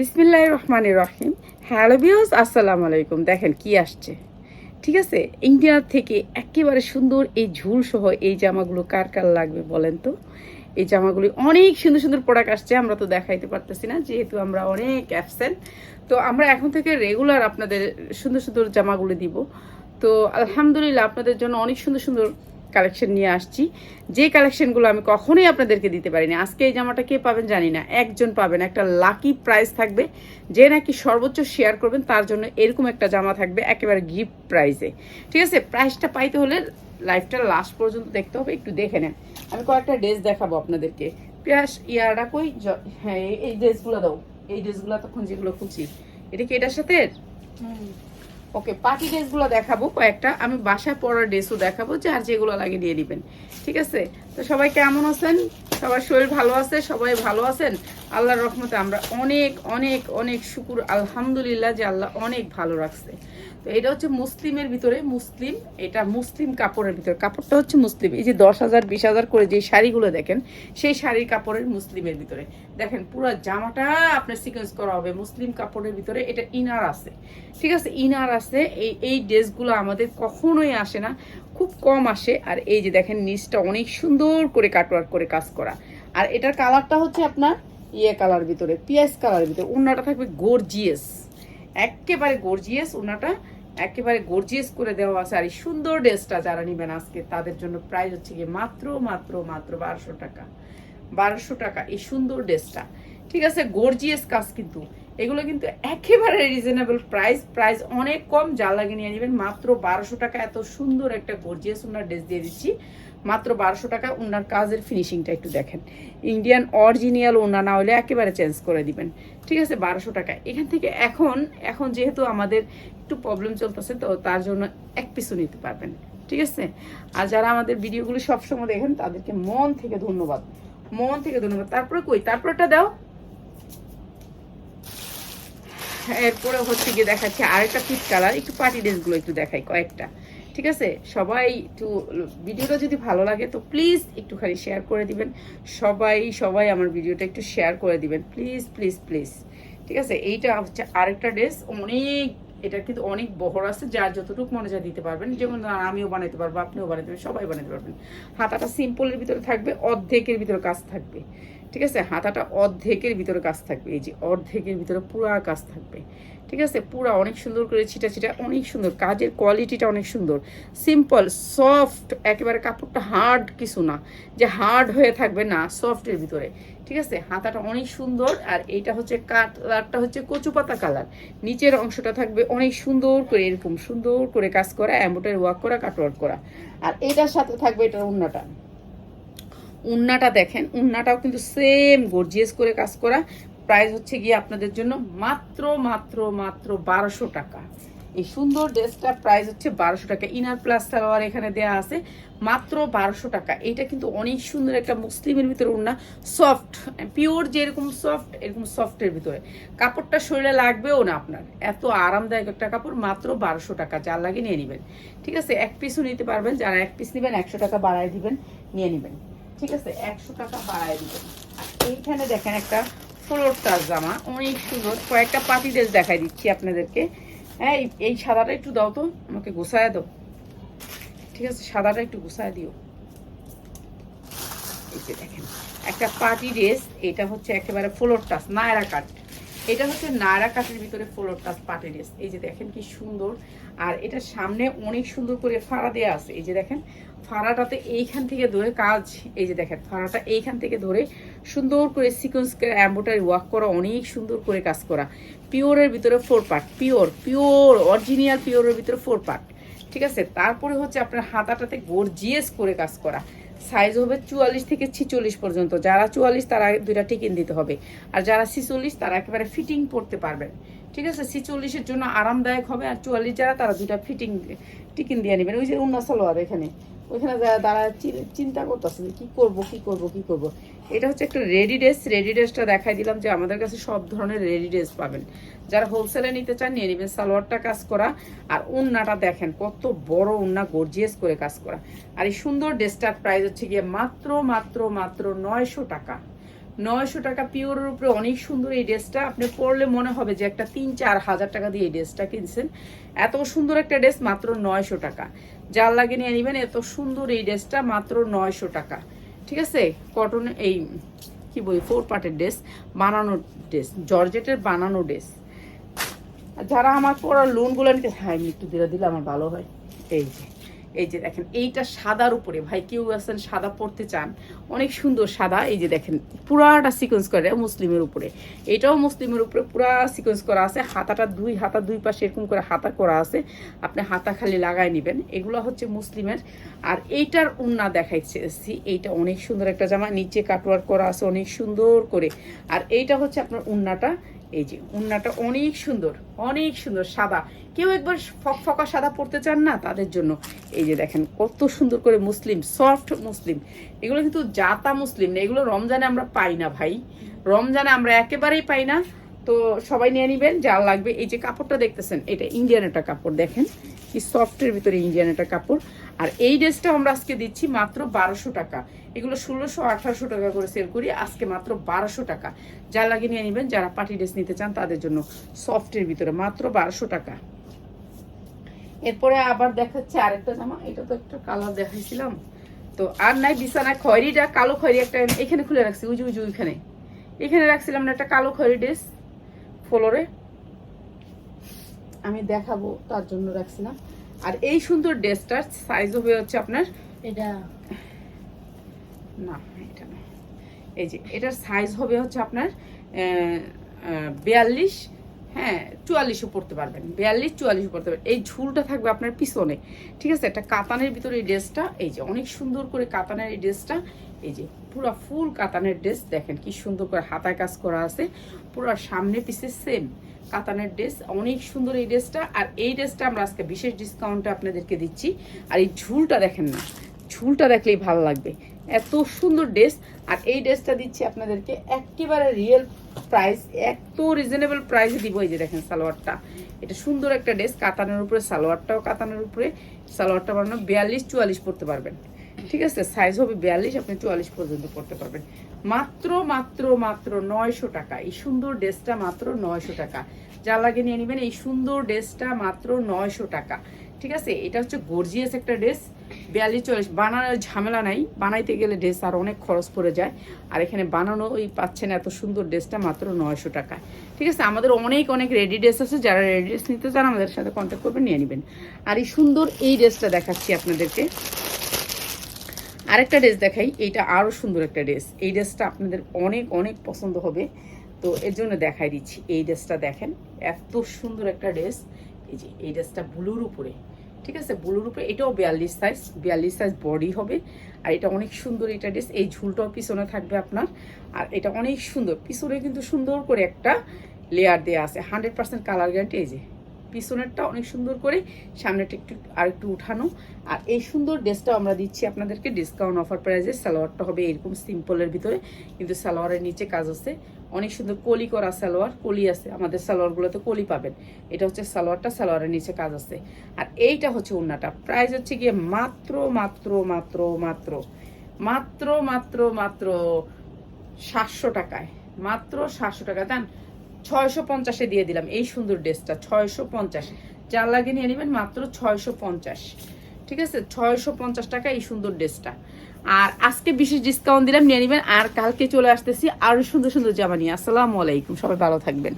বিসমিল্লাহ রহমান রহিম। হ্যালো বিয়স আসসালামু আলাইকুম। দেখেন কি আসছে। ঠিক আছে? ইন্ডিয়া থেকে একেবারে সুন্দর এই ঝুল সহ এই জামাগুলো কার কার লাগবে বলেন তো? এই জামাগুলি অনেক সুন্দর সুন্দর প্রোডাক্ট আসছে, আমরা তো দেখাইতে পারতেছি না, যেহেতু আমরা অনেক অ্যাবসেন্ট তো আমরা এখন থেকে রেগুলার আপনাদের সুন্দর সুন্দর জামাগুলো দিব। তো আলহামদুলিল্লাহ, আপনাদের জন্য অনেক সুন্দর সুন্দর কালেকশন নিয়ে আসছি। যে কালেকশনগুলো আমি কখনোই আপনাদেরকে দিতে পারিনি। আজকে এই জামাটা কে পাবেন জানি না, একজন পাবেন। একটা লাকি প্রাইস থাকবে, যে নাকি সর্বোচ্চ শেয়ার করবেন, তার জন্য এরকম একটা জামা থাকবে, একেবারে গিফট প্রাইসে ঠিক আছে? প্রাইসটা পাইতে হলে লাইফটা লাস্ট পর্যন্ত দেখতে হবে, একটু দেখে নেন। আমি কয়েকটা ড্রেস দেখাবো আপনাদেরকে। পিয়াস ইয়ারা কই? হ্যাঁ এই- ড্রেসগুলো দাও। এই ড্রেসগুলো তখন যেগুলো খুঁজি এটা কি এটার সাথে? ওকে পার্টি ড্রেসগুলো দেখাবো কয়েকটা। আমি বাসায় পরার ড্রেসও দেখাবো, যার যেগুলো লাগে দিয়ে দিবেন। ঠিক আছে? তো সবাই কেমন আছেন? সবার শরীর ভালো আছে? সবাই ভালো আছেন? আল্লাহর রহমতে আমরা অনেক অনেক অনেক শুকুর, আলহামদুলিল্লাহ যে আল্লাহ অনেক ভালো রাখছে। তো এটা হচ্ছে মুসলিমের ভিতরে মুসলিম, এটা মুসলিম কাপড়ের ভিতরে। কাপড়টা হচ্ছে মুসলিম, এই যে দশ হাজার, বিশ হাজার করে যে শাড়িগুলো দেখেন, সেই শাড়ির কাপড়ের মুসলিমের ভিতরে। দেখেন পুরো জামাটা আপনার সিকোয়েন্স করা হবে মুসলিম কাপড়ের ভিতরে, এটা ইনার আছে। ঠিক আছে, ইনার আছে, এই এই ড্রেসগুলো আমাদের কখনোই আসে না, খুব কম আসে। আর এই যে দেখেন, নিচটা অনেক সুন্দর করে কাটওয়ার্ক করে কাজ করা। আর এটার কালারটা হচ্ছে আপনার ইয়ে কালার ভিতরে পিয়াজ কালার ভিতরে ওনাটা থাকবে গর্জিয়াস একেবারে গর্জিয়াস ওনাটা একেবারে গর্জিয়াস করে দেওয়া আছে। আর এই সুন্দর ড্রেসটা যারা নেবেন আজকে, তাদের জন্য প্রাইস হচ্ছে গিয়ে মাত্র মাত্র মাত্র বারোশো টাকা। বারোশো টাকা এই সুন্দর ড্রেসটা। ঠিক আছে গর্জিয়াস কাজ কিন্তু। এগুলো কিন্তু একেবারে রিজনেবল প্রাইস প্রাইস অনেক কম। যা লাগে নিয়ে নেবেন, মাত্র বারোশো টাকা। এত সুন্দর একটা গর্জিয়াস ওনার ড্রেস দিয়ে দিচ্ছি। মাত্র বারোশো টাকা ওনার কাজের ফিনিশিংটা একটু দেখেন। ইন্ডিয়ান অরিজিনাল ওনা না হলে একেবারে চেঞ্জ করে দিবেন। ঠিক আছে, বারোশো টাকা এখান থেকে এখন এখন যেহেতু আমাদের একটু প্রবলেম চলতেছে, তো তার জন্য এক পিসও নিতে পারবেন। ঠিক আছে? আর যারা আমাদের ভিডিওগুলো সবসময় দেখেন, তাদেরকে মন থেকে ধন্যবাদ। মন থেকে ধন্যবাদ। তারপরে কই? তারপরটা দাও। এরপরে হচ্ছে গিয়ে দেখাচ্ছি আরেকটা পিট কালার একটু পার্টি ড্রেসগুলো একটু দেখাই কয়েকটা। ঠিক আছে? সবাই একটু ভিডিওটা যদি ভালো লাগে, তো প্লিজ একটুখানি শেয়ার করে দিবেন। সবাই সবাই আমার ভিডিওটা একটু শেয়ার করে দিবেন। প্লিজ প্লিজ প্লিজ ঠিক আছে? এইটা হচ্ছে আরেকটা ড্রেস অনেক, এটা কিন্তু অনেক বহর আছে, যার যতটুকু মনে যায় দিতে পারবেন। যেমন আমিও বানাইতে পারব, আপনিও বানাইতে পারবেন, সবাই বানাইতে পারবেন। হাতাটা সিম্পলের ভিতরে থাকবে, অর্ধেকের ভিতরে কাজ থাকবে। ঠিক আছে? হাতাটা অর্ধেকের ভিতরে কাজ থাকবে। এই যে অর্ধেকের ভিতরে পুরা কাজ থাকবে। ঠিক আছে? পুরা অনেক সুন্দর করে ছিটা ছিটা অনেক সুন্দর। কাজের কোয়ালিটিটা অনেক সুন্দর। সিম্পল সফট একেবারে কাপড়টা হার্ড কিছু না। যে হার্ড হয়ে থাকবে না সফটের ভিতরে। ঠিক আছে? হাতাটা অনেক সুন্দর আর এইটা হচ্ছে কালারটা হচ্ছে কচু পাতা কালার নিচের অংশটা থাকবে অনেক সুন্দর করে, এরকম সুন্দর করে কাজ করা অ্যাম্বোটারি ওয়ার্ক করা কাটওয়ার্ক করা। আর এটার সাথে থাকবে এটার উন্নাটা উন্নাটা দেখেন, উন্নাটাও কিন্তু সেম গর্জিয়াস করে কাজ করা। প্রাইস হচ্ছে গিয়ে আপনাদের জন্য মাত্র মাত্র মাত্র বারোশো টাকা। এই সুন্দর ড্রেসটার প্রাইস হচ্ছে বারোশো টাকা। ইনার প্লাস সালোয়ার এখানে দেয়া আছে, মাত্র বারোশো টাকা। এটা কিন্তু অনেক সুন্দর একটা মুসলিমের ভিতরে উন্না সফট পিওর যেরকম সফট এরকম সফটের ভিতরে। কাপড়টা শরীরে লাগবেও না আপনার। এত আরামদায়ক একটা কাপড়, মাত্র বারোশো টাকা। যার লাগে নিয়ে নেবেন। ঠিক আছে, এক পিসও নিতে পারবেন। যারা এক পিস নেবেন, একশো টাকা বাড়ায় দিবেন, নিয়ে নেবেন। ঠিক আছে, একশো টাকা বাড়ায় দিবেন। আর এইখানে দেখেন একটা ফ্লোর টাচ জামা, অনেক সুন্দর। কয়েকটা পাতি ড্রেস দেখাই দিচ্ছি আপনাদেরকে। হ্যাঁ এই- সাদাটা একটু দাও তো, আমাকে গোছায় দাও। ঠিক আছে, সাদাটা একটু গোছায় দিও। এই যে দেখেন, একটা পার্টি ড্রেস এটা হচ্ছে একেবারে ফ্লোর টাচ নায়রা কাট এটা হচ্ছে নায়রা কাটের ভিতরে ফ্লোর টাচ পার্টি ড্রেস এই যে দেখেন কি সুন্দর। আর এটা সামনে অনেক সুন্দর করে ফাড়া দেওয়া আছে। এই যে দেখেন, ফাড়াটাতে এইখান থেকে ধরে কাজ, এই যে দেখেন, ফাড়াটা এইখান থেকে ধরে সুন্দর করে সিকোয়েন্স অ্যাম্বোটারি ওয়ার্ক করা, অনেক সুন্দর করে কাজ করা। পিওরের ভিতরে four part pure pure original পিওরের ভিতরে ফোর পার্ট ঠিক আছে? তারপরে হচ্ছে আপনার হাতাটাতে গর্জিয়াস করে কাজ করা। সাইজ হবে চুয়াল্লিশ থেকে ছিচল্লিশ পর্যন্ত। যারা চুয়াল্লিশ, তারা দুইটা টিকিন দিতে হবে। আর যারা ছিচল্লিশ, তারা একেবারে ফিটিং পড়তে পারবেন। ঠিক আছে? ছিচল্লিশের জন্য আরামদায়ক হবে। আর চুয়াল্লিশ যারা, তারা দুইটা ফিটিং টিকিন দিয়ে নেবেন। ওই যে উন্না সালোয়ার এখানে। ওইখানে চি- চিন্তা করতেছে যে কী করব কী করব কী করব। এটা হচ্ছে একটা রেডি ড্রেস রেডি ড্রেসটা দেখাই দিলাম যে আমাদের কাছে সব ধরনের রেডি ড্রেস পাবেন। যারা হোলসেলে নিতে চান, নিয়ে নেবেন, সালোয়ারটা কাজ করা আর উন্নাটা দেখেন, কত বড় উন্না গর্জিয়াস করে কাজ করা। আর এই সুন্দর ড্রেসটার প্রাইস হচ্ছে গিয়ে মাত্র মাত্র মাত্র নয়শো টাকা। নয়শো টাকা পিওরের উপরে অনেক সুন্দর এই ড্রেসটা। আপনি পরলে মনে হবে যে একটা তিন, চার হাজার টাকা দিয়ে এই ড্রেসটা কিনছেন। এত সুন্দর একটা ড্রেস মাত্র নয়শো টাকা। যার লাগে নিয়ে নেবেন, এত সুন্দর এই ড্রেসটা মাত্র নয়শো টাকা। ঠিক আছে? কটন এই, কি বলি ফোর পার্টের ড্রেস, বানানো ড্রেস, জর্জেটের বানানো ড্রেস। যারা আমার পড়ার লোনগুলো নিতে হ্যাঁ একটু দিলে দিলে আমার ভালো হয়। এই যে। এই যে দেখেন, এইটা সাদার উপরে, ভাই, কেউ আছেন সাদা পরতে চান, অনেক সুন্দর সাদা, এই যে দেখেন, পুরাটা সিকোয়েন্স করে মুসলিমের উপরে। এটাও মুসলিমের উপরে পুরা সিকোয়েন্স করা আছে, হাতাটা দুই, হাতা দুই পাশে এরকম করে হাতা করা আছে, আপনি হাতা খালি লাগাই নেবেন, এগুলো হচ্ছে মুসলিমের। আর এইটার উন্না দেখাইছি এইটা অনেক সুন্দর একটা জামা, নিচে কাটওয়ার করা আছে, অনেক সুন্দর করে। আর এইটা হচ্ছে আপনার উন্নাটা এই যে উন্নাটা অনেক সুন্দর অনেক সুন্দর সাদা। কেউ একবার ফক ফকা সাদা পড়তে চান না তাদের জন্য? এই যে দেখেন, কত সুন্দর করে মুসলিম সফট মুসলিম। এগুলো কিন্তু জাতা মুসলিম না, এগুলো রমজানে আমরা পাই না ভাই। রমজানে আমরা একেবারেই পাই না। তো সবাই নিয়ে নিবেন, যা লাগবে। এই যে কাপড়টা দেখতেছেন, এটা ইন্ডিয়ান একটা কাপড়, দেখেন কি সফটের ভিতরে ইন্ডিয়ান একটা কাপড়। আর এই ড্রেসটা আমরা আজকে দিচ্ছি মাত্র বারোশো টাকা। এগুলো ষোলোশো, আঠারোশো টাকা করে সেল করি। আজকে মাত্র বারোশো টাকা। যা লাগে নিয়ে নেবেন, যারা পার্টি ড্রেস নিতে চান তাদের জন্য সফটের ভিতরে মাত্র বারোশো টাকা। এরপরে আবার দেখাচ্ছে আরেকটা জামা। এটা তো একটা কালার দেখাইছিলাম। তো আর নাই বিছানা খয়রিটা, কালো খয়রি একটা এখানে খুলে রাখছি উজু উজু ওইখানে। এখানে রাখছিলাম না একটা কালো খয়রি ড্রেস ফ্লোরে আমি দেখাবো, তার জন্য রাখছিলাম। আর এই সুন্দর ড্রেসটার সাইজও হয়ে হচ্ছে আপনার এটা না, এটা না। এই যে, এটার সাইজ হবে হচ্ছে আপনার বিয়াল্লিশ হ্যাঁ চুয়াল্লিশও পড়তে পারবেন। বিয়াল্লিশ, চুয়াল্লিশও পড়তে পারবেন। এই ঝুলটা থাকবে আপনার পিছনে, ঠিক আছে? একটা কাতানের ভিতরে এই ড্রেসটা, এই যে, অনেক সুন্দর করে কাতানের এই ড্রেসটা, এই যে, পুরো ফুল কাতানের ড্রেস, দেখেন কি সুন্দর করে হাতায় কাজ করা আছে। পুরো সামনে পিছে সেম কাতানের ড্রেস, অনেক সুন্দর এই ড্রেসটা। আর এই ড্রেসটা আমরা আজকে বিশেষ ডিসকাউন্টে আপনাদেরকে দিচ্ছি। আর এই ঝুলটা দেখেন না, ঝুলটা দেখলেই ভালো লাগবে। এত সুন্দর ড্রেস আর এই ড্রেসটা দিচ্ছি আপনাদেরকে একেবারে রিয়েল প্রাইস এত রিজনেবল প্রাইসে দিব। এই যে দেখেন সালোয়ারটা। এটা সুন্দর একটা ড্রেস কাতানের উপরে সালোয়ারটাও কাতানের উপরে। সালোয়ারটা বানানো বিয়াল্লিশ, চুয়াল্লিশ পড়তে পারবেন। ঠিক আছে? সাইজ হবে বিয়াল্লিশ, আপনি চুয়াল্লিশ পর্যন্ত পড়তে পারবেন। মাত্র মাত্র মাত্র নয়শো টাকা। এই সুন্দর ড্রেসটা মাত্র নয়শো টাকা। যা লাগে নিয়ে নেবেন। এই সুন্দর ড্রেসটা মাত্র নয়শো টাকা। ঠিক আছে? এটা হচ্ছে গর্জিয়াস একটা ড্রেস বিয়াল্লিশ চল্লিশ, বানানোর ঝামেলা নাই। বানাইতে গেলে ড্রেস আর অনেক খরচ পড়ে যায়। আর এখানে বানানো ওই পাচ্ছেন এত সুন্দর ড্রেসটা মাত্র নয়শো টাকা। ঠিক আছে? আমাদের অনেক অনেক রেডি ড্রেস আছে। যারা রেডি ড্রেস নিতে চান, আমাদের সাথে কন্ট্যাক্ট করবেন, নিয়ে নেবেন। আর এই সুন্দর এই ড্রেসটা দেখাচ্ছি আপনাদেরকে। আরেকটা ড্রেস দেখাই। এইটা আরও সুন্দর একটা ড্রেস এই ড্রেসটা আপনাদের অনেক অনেক পছন্দ হবে। তো এর জন্য দেখাই দিচ্ছি। এই ড্রেসটা দেখেন, এত সুন্দর একটা ড্রেস এই যে, এই ড্রেসটা ব্লুর উপরে, ঠিক আছে? ব্লুর উপরে, এটাও বিয়াল্লিশ সাইজ বিয়াল্লিশ সাইজ বডি হবে। আর এটা অনেক সুন্দর এটা ড্রেস এই ঝুলটাও পিছনে থাকবে আপনার। আর এটা অনেক সুন্দর, পিছনে কিন্তু সুন্দর করে একটা লেয়ার দেওয়া আছে। হান্ড্রেড পার্সেন্ট কালার গ্যারান্টি এই যে। পিছনেরটা অনেক সুন্দর করে সামনেটা একটু আর একটু উঠানো। আর এই সুন্দর ড্রেসটাও আমরা দিচ্ছি আপনাদেরকে ডিসকাউন্ট অফার প্রাইসে সালোয়ারটা হবে এরকম সিম্পলের ভিতরে, কিন্তু সালোয়ারের নিচে কাজ আছে। অনেক সুন্দর কলি করা সালোয়ার, কলি আছে। আমাদের সালোয়ারগুলোতে কলি পাবেন। এটা হচ্ছে সালোয়ারটা, সালোয়ারের নিচে কাজ আছে। আর এইটা হচ্ছে উন্নাটা প্রাইস হচ্ছে গিয়ে মাত্র মাত্র মাত্র মাত্র মাত্র মাত্র মাত্র সাতশো টাকায়। মাত্র সাতশো টাকা দেন ছয়শো পঞ্চাশে দিয়ে দিলাম। এই সুন্দর ড্রেসটা, ছয়শো পঞ্চাশ। যার লাগে নিয়ে নেবেন মাত্র ছয়শো পঞ্চাশ। ঠিক আছে? ছয়শো পঞ্চাশ টাকা এই সুন্দর ড্রেসটা। আর আজকে বিশেষ ডিসকাউন্ট দিলাম, নিয়ে নেবেন। আর কালকে চলে আসতেছি আরও সুন্দর সুন্দর জামা নিয়ে। আসসালামু আলাইকুম, সবাই ভালো থাকবেন।